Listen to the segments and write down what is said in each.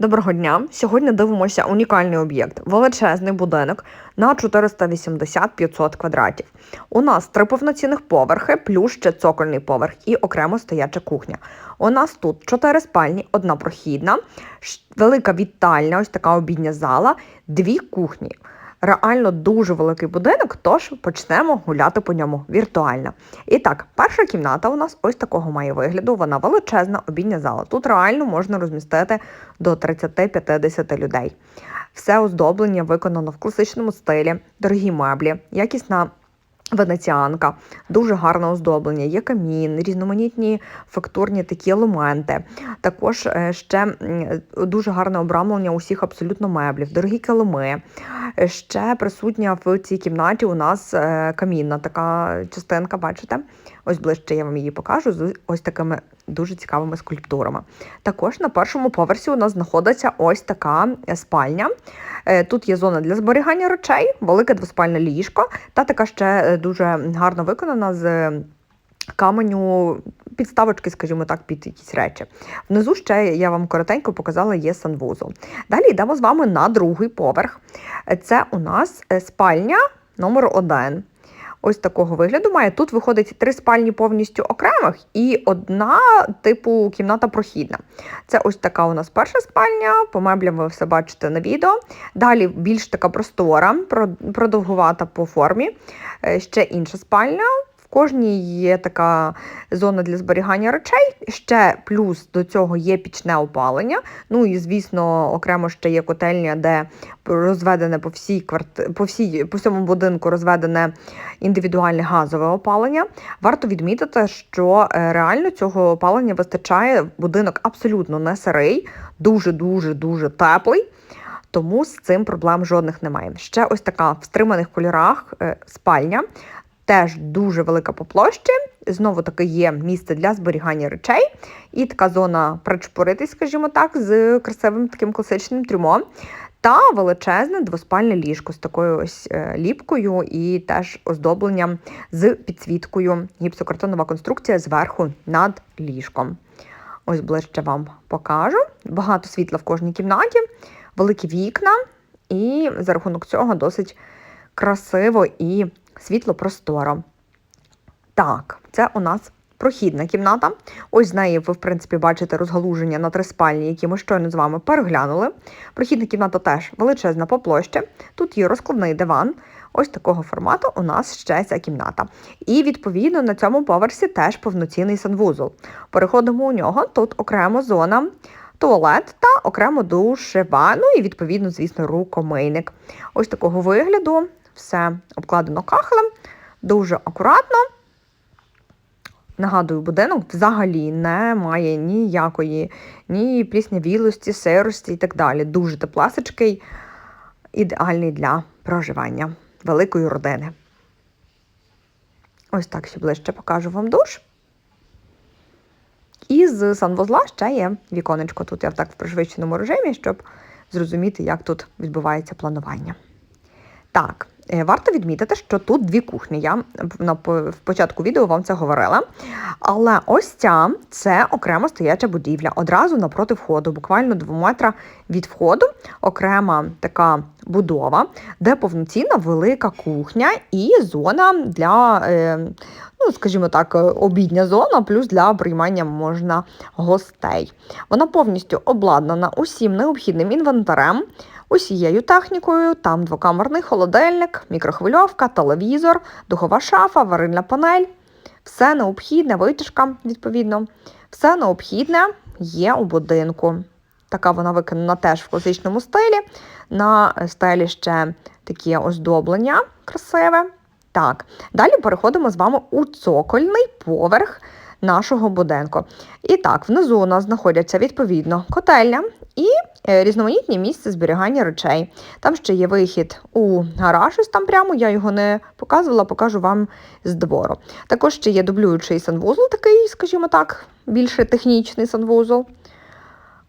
Доброго дня! Сьогодні дивимося унікальний об'єкт величезний будинок на 480-500 квадратів. У нас три повноцінних поверхи, плюс ще цокольний поверх і окремо стояча кухня. У нас тут чотири спальні, одна прохідна, велика вітальня, ось така обідня зала, дві кухні. Реально дуже великий будинок, тож почнемо гуляти по ньому віртуально. І так, перша кімната у нас ось такого має вигляду. Вона величезна обідня зала. Тут реально можна розмістити до 30-50 людей. Все оздоблення виконано в класичному стилі, дорогі меблі, якісна венеціанка, дуже гарне оздоблення, є камін, різноманітні фактурні такі елементи. Також е, ще дуже гарне обрамлення усіх абсолютно меблів, дорогі килими. Ще присутня в цій кімнаті у нас е, камінна така частинка, бачите? Ось ближче я вам її покажу з ось такими дуже цікавими скульптурами. Також на першому поверсі у нас знаходиться ось така спальня. Е, Тут є зона для зберігання речей, велике двоспальне ліжко, та така ще е, дуже гарно виконана з каменю підставочки, скажімо так, під якісь речі. Внизу ще я вам коротенько показала є санвузол. Далі йдемо з вами на другий поверх. Це у нас е, спальня номер один. Ось такого вигляду має. Тут виходить три спальні повністю окремих і одна типу кімната прохідна. Це ось така у нас перша спальня, по меблям ви все бачите на відео. Далі більш така простора, про- продовгувата по формі. Е, Ще інша спальня. Кожній є така зона для зберігання речей. Ще плюс до цього є пічне опалення. Ну і звісно, окремо ще є котельня, де розведене по всій кварти... по всій по всьому будинку розведене індивідуальне газове опалення. Варто відмітити, що е, реально цього опалення вистачає. Будинок абсолютно не сирий, дуже дуже дуже теплий. Тому з цим проблем жодних немає. Ще ось така в стриманих кольорах е, спальня, теж дуже велика по площі. Знову таки є місце для зберігання речей, і така зона причепуритись, скажімо так, з красивим таким класичним трюмо. Та величезне двоспальне ліжко з такою ось е, ліпкою і теж оздобленням з підсвіткою. Гіпсокартонова конструкція зверху над ліжком. Ось ближче вам покажу. Багато світла в кожній кімнаті, великі вікна, і за рахунок цього досить красиво і світло просторо. Так, це у нас прохідна кімната. Ось з неї ви, в принципі, бачите розгалуження на три спальні, які ми щойно з вами переглянули. Прохідна кімната теж величезна по площі. Тут є розкладний диван. Ось такого формату у нас ще ця кімната. І відповідно на цьому поверсі теж повноцінний санвузол. Переходимо у нього. Тут окремо зона. Туалет та окремо душева, ну і відповідно, звісно, рукомийник. Ось такого вигляду, все обкладено кахлем, дуже акуратно. Нагадую, будинок взагалі не має ніякої ні пліснявілості, сирості і так далі. Дуже теплесечкий, ідеальний для проживання великої родини. Ось так ще ближче покажу вам душ. І з санвузла ще є віконечко. Тут я так в пришвидшеному режимі, щоб зрозуміти, як тут відбувається планування. Так, варто відмітити, що тут дві кухні. Я на початку відео вам це говорила. Але ось ця це окремо стояча будівля. Одразу напроти входу, буквально 2 метра від входу, окрема така будова, де повноцінна велика кухня і зона для, е, ну скажімо так, е, обідня зона, плюс для приймання можна гостей. Вона повністю обладнана усім необхідним інвентарем усією технікою. Там двокамерний холодильник, мікрохвильовка, телевізор, духова шафа, варильна панель. Все необхідне, витяжка, відповідно. Все необхідне є у будинку. Така вона виконана теж в класичному стилі. На стелі ще такі оздоблення красиве. Так, далі переходимо з вами у цокольний поверх нашого будинку. І так, внизу у нас знаходяться відповідно котельня і е, різноманітні місця зберігання речей. Там ще є вихід у гараж, ось там прямо, я його не показувала, покажу вам з двору. Також ще є дублюючий санвузол, такий, скажімо так, більше технічний санвузол.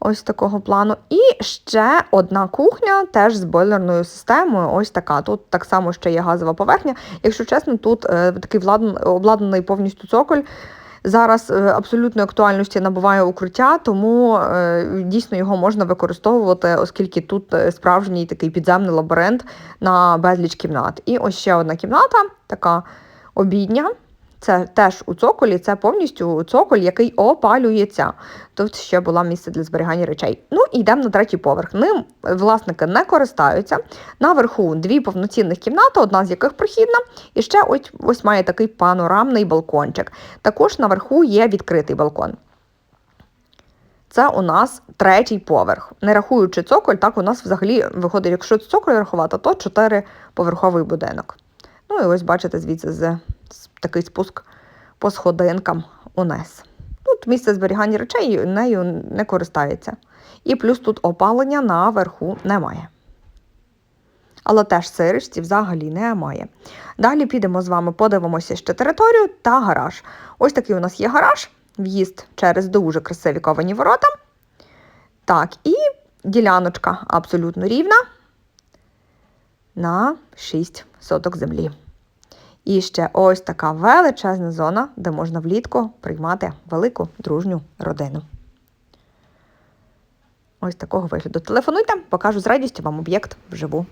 Ось такого плану. І ще одна кухня, теж з бойлерною системою. Ось така. Тут так само ще є газова поверхня. Якщо чесно, тут е, такий обладнаний повністю цоколь Зараз абсолютної абсолютно актуальності набуває укриття, тому е, дійсно його можна використовувати, оскільки тут е, справжній такий підземний лабіринт на безліч кімнат. І ось ще одна кімната, така обідня. Це теж у цоколі, це повністю цоколь, який опалюється. Тут ще було місце для зберігання речей. Ну і йдемо на третій поверх. Ним власники не користаються. Наверху дві повноцінних кімнати, одна з яких прохідна, і ще ось, ось має такий панорамний балкончик. Також наверху є відкритий балкон. Це у нас третій поверх. Не рахуючи цоколь, так у нас взагалі виходить, якщо цоколь рахувати, то чотириповерховий будинок. Ну і ось бачите, звідси з, такий спуск по сходинкам униз. Тут місце зберігання речей нею не користається. І плюс тут опалення наверху немає. Але теж сиричці взагалі немає. Далі підемо з вами, подивимося ще територію та гараж. Ось такий у нас є гараж, в'їзд через дуже красиві ковані ворота. Так, і діляночка абсолютно рівна на 6 соток землі. І ще ось така величезна зона, де можна влітку приймати велику дружню родину. Ось такого вигляду. Телефонуйте, покажу з радістю вам об'єкт вживу.